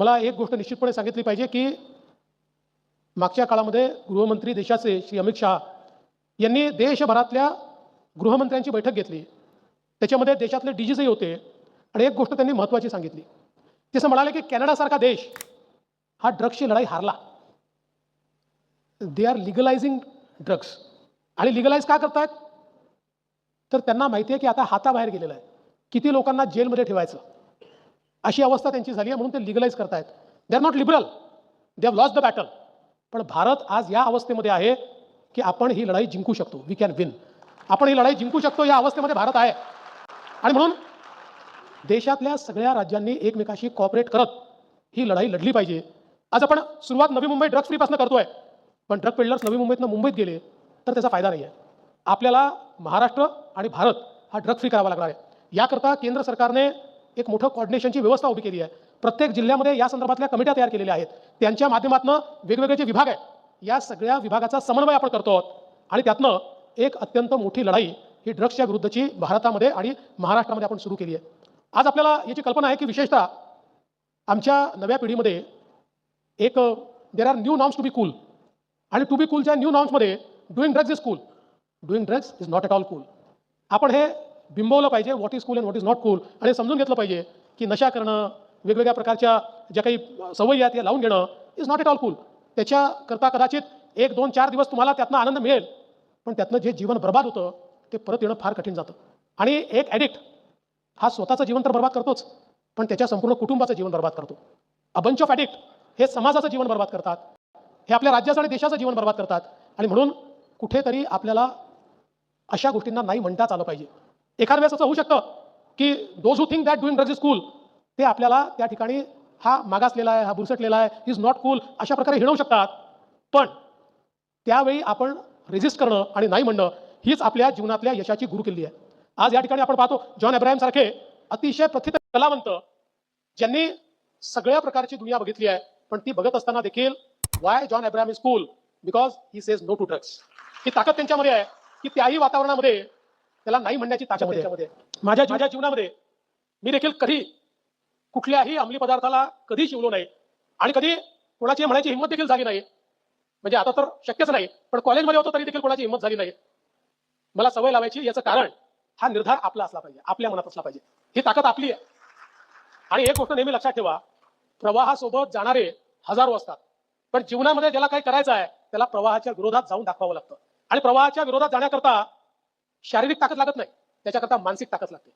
मला एक गोष्ट निश्चितपणे सांगितली पाहिजे की मागच्या काळामध्ये गृहमंत्री देशाचे श्री अमित शहा यांनी देशभरातल्या गृहमंत्र्यांची बैठक घेतली. त्याच्यामध्ये देशातले डीजीजही होते. आणि एक गोष्ट त्यांनी महत्त्वाची सांगितली. तसं म्हणाले की कॅनडासारखा देश हा ड्रग्सची लढाई हारला. दे आर लिगलायझिंग ड्रग्स आणि लिगलाइज का करतायत? तर त्यांना माहिती आहे की आता हाताबाहेर गेलेला आहे. किती लोकांना जेलमध्ये ठेवायचं? अशी अवस्था त्यांची झाली आहे म्हणून ते लिगलाइज करतायत. They are not liberal they have lost the battle पण भारत आज या अवस्थेमध्ये आहे की आपण ही लढाई जिंकू शकतो. वी कॅन विन आपण ही लढाई जिंकू शकतो या अवस्थेमध्ये भारत आहे. आणि म्हणून देशातल्या सगळ्या राज्यांनी एकमेकाशी कॉपरेट करत ही लढाई लढली पाहिजे. आज आपण सुरुवात नवी मुंबई ड्रग्स फ्रीपासून करतोय. पण ड्रग पेडलर्स नवी मुंबईतनं मुंबईत गेले तर त्याचा फायदा नाही आहे आपल्याला महाराष्ट्र आणि भारत हा ड्रग फ्री करावा लागणार आहे. याकरता केंद्र सरकारने एक मोठं कॉर्डिनेशनची व्यवस्था उभी केली आहे. प्रत्येक जिल्ह्यामध्ये या संदर्भातल्या कमिट्या तयार केलेल्या आहेत. त्यांच्या माध्यमातून वेगवेगळे जे विभाग आहेत या सगळ्या विभागाचा समन्वय आपण करतो आहोत. आणि त्यातनं एक अत्यंत मोठी लढाई ही ड्रग्सच्या विरुद्धची भारतामध्ये आणि महाराष्ट्रामध्ये आपण सुरू केली आहे. आज आपल्याला याची कल्पना आहे की विशेषतः आमच्या नव्या पिढीमध्ये एक there are new norms to be cool आणि टू बी कूलच्या new नॉर्म्समध्ये doing drugs is cool doing drugs is not at all cool आपण हे बिंबवलं पाहिजे what is cool and what is not cool आणि हे समजून घेतलं पाहिजे की नशा करणं वेगवेगळ्या प्रकारच्या ज्या काही सवयी आहेत या लावून घेणं is not at all cool त्याच्याकरता कदाचित एक दोन चार दिवस तुम्हाला त्यातनं आनंद मिळेल पण त्यातनं जे जीवन बर्बाद होतं ते परत येणं फार कठीण जातं. आणि एक ॲडिक्ट हा स्वतःचं जीवन तर बर्बाद करतोच पण त्याच्या संपूर्ण कुटुंबाचं जीवन बर्बाद करतो. अ बंच ऑफ ॲडिक्ट हे समाजाचं जीवन बर्बाद करतात. हे आपल्या राज्याचं आणि देशाचं जीवन बर्बाद करतात. आणि म्हणून कुठेतरी आपल्याला अशा गोष्टींना नाही म्हणताच आलं पाहिजे. एखाद्या वेळेस असं होऊ शकतं की those who think that doing drugs is cool ते आपल्याला त्या ठिकाणी हा मागासलेला आहे हा बुरसटलेला आहे इज नॉट कूल अशा प्रकारे हिणवू शकतात. पण त्यावेळी आपण रेजिस्ट करणं आणि नाही म्हणणं हीच आपल्या जीवनातल्या यशाची गुरुकिल्ली आहे. आज या ठिकाणी आपण पाहतो जॉन अब्राहम सारखे अतिशय प्रथित कलावंत ज्यांनी सगळ्या प्रकारची दुनिया बघितली आहे पण ती बघत असताना देखील why John Abraham is cool because he says no to drugs ही ताकद त्यांच्यामध्ये आहे की त्याही वातावरणामध्ये त्याला नाही म्हणण्याची ताकद त्याच्यामध्ये. माझ्या माझ्या जीवनामध्ये मी देखील कधी कुठल्याही अंमली पदार्थाला कधी शिवलो नाही. आणि कधी कोणाची म्हणायची हिंमत देखील झाली नाही. म्हणजे आता तर शक्यच नाही. पण कॉलेजमध्ये होतो तरी देखील कोणाची हिंमत झाली नाही. मला सवय लावायची याचं कारण हा निर्धार आपला असला पाहिजे. आपल्या मनात असला पाहिजे. ही ताकद आपली आहे. आणि एक गोष्ट नेहमी लक्षात ठेवा. प्रवाहासोबत जाणारे हजारो असतात. पण जीवनामध्ये ज्याला काही करायचं आहे त्याला प्रवाहाच्या विरोधात जाऊन दाखवावं लागतं. आणि प्रवाहाच्या विरोधात जाण्याकरता शारीरिक ताकद लागत नाही. त्याच्याकरता मानसिक ताकद लागते.